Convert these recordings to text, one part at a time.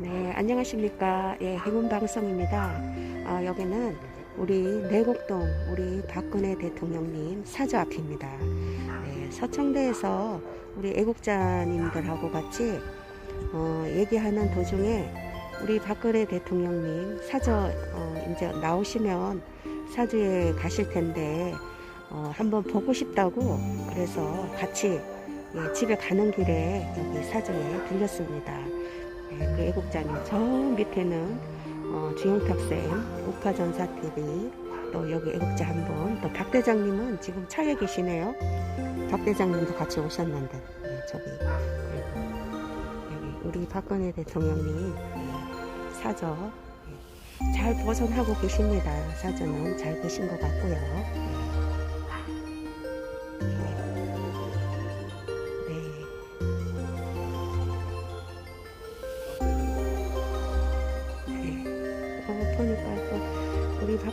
네, 안녕하십니까. 예, 행운방송입니다. 아, 여기는 우리 내곡동 우리 박근혜 대통령님 사저 앞입니다. 네, 서청대에서 우리 애국자님들하고 같이 어, 얘기하는 도중에 우리 박근혜 대통령님 사저 어, 이제 나오시면 사저에 가실 텐데 어, 한번 보고 싶다고 그래서 같이 예, 집에 가는 길에 여기 사저에 들렸습니다. 네, 그 애국자님 저 밑에는 어, 주영탁쌤 우파전사TV 또 여기 애국자 한 분 또 박 대장님은 지금 차에 계시네요. 박 대장님도 같이 오셨는데 네, 저기 여기 우리 박근혜 대통령님 네, 사저 네, 잘 보존하고 계십니다. 사저는 잘 계신 것 같고요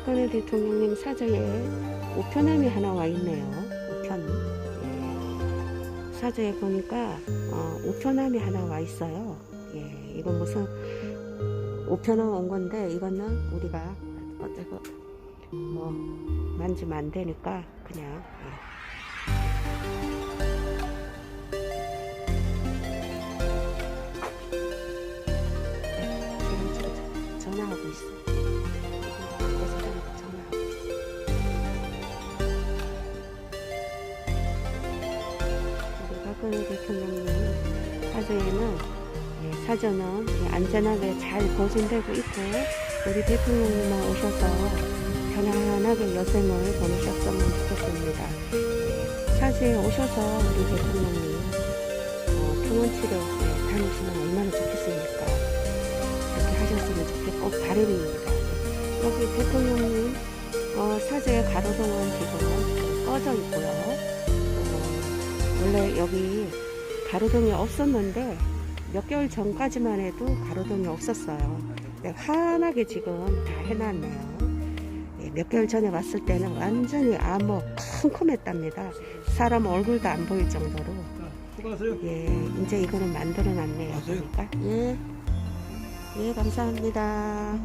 박근혜 대통령님 사저에 우편함이 하나 와 있네요. 우편. 예. 사저에 보니까 어, 우편함이 하나 와 있어요. 예, 이건 무슨 우편함 온 건데 이거는 우리가 어쩌고 뭐 만지면 안 되니까 그냥 예. 박근혜 대통령님 사저에는 예, 사저는 예, 안전하게 잘 보존되고 있고 우리 대통령님만 오셔서 편안하게 여생을 보내셨으면 좋겠습니다. 예, 사저에 오셔서 우리 대통령님 어, 통원치료 예, 다니시면 얼마나 좋겠습니까? 그렇게 하셨으면 좋겠고 바람입니다. 여기 대통령님 어, 사제 가로등은 지금 꺼져 있고요. 어, 원래 여기 가로등이 없었는데 몇 개월 전까지만 해도 가로등이 없었어요. 근데 환하게 지금 다 해놨네요. 예, 몇 개월 전에 왔을 때는 완전히 암흑 컴컴했답니다. 사람 얼굴도 안 보일 정도로. 수고하세요. 예, 이제 이거는 만들어놨네요. 보니까. 예, 예, 감사합니다.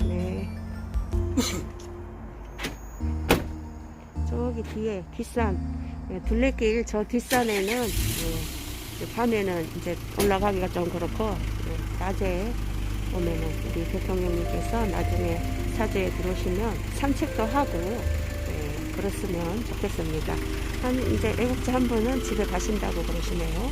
네. 저기 뒤에 뒷산, 예, 둘레길 저 뒷산에는 예, 밤에는 이제 올라가기가 좀 그렇고 예, 낮에 보면은 우리 대통령님께서 나중에 사저에 들어오시면 산책도 하고 예, 그랬으면 좋겠습니다. 한 이제 애국자 한 분은 집에 가신다고 그러시네요.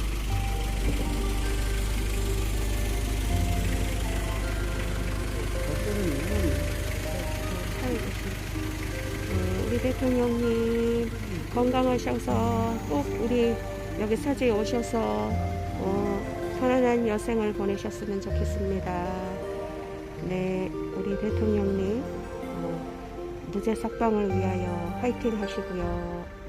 어, 우리 대통령님 건강하셔서 꼭 우리 여기 사저에 오셔서 어, 편안한 여생을 보내셨으면 좋겠습니다. 네, 우리 대통령님 어, 무죄 석방을 위하여 화이팅 하시고요. 네,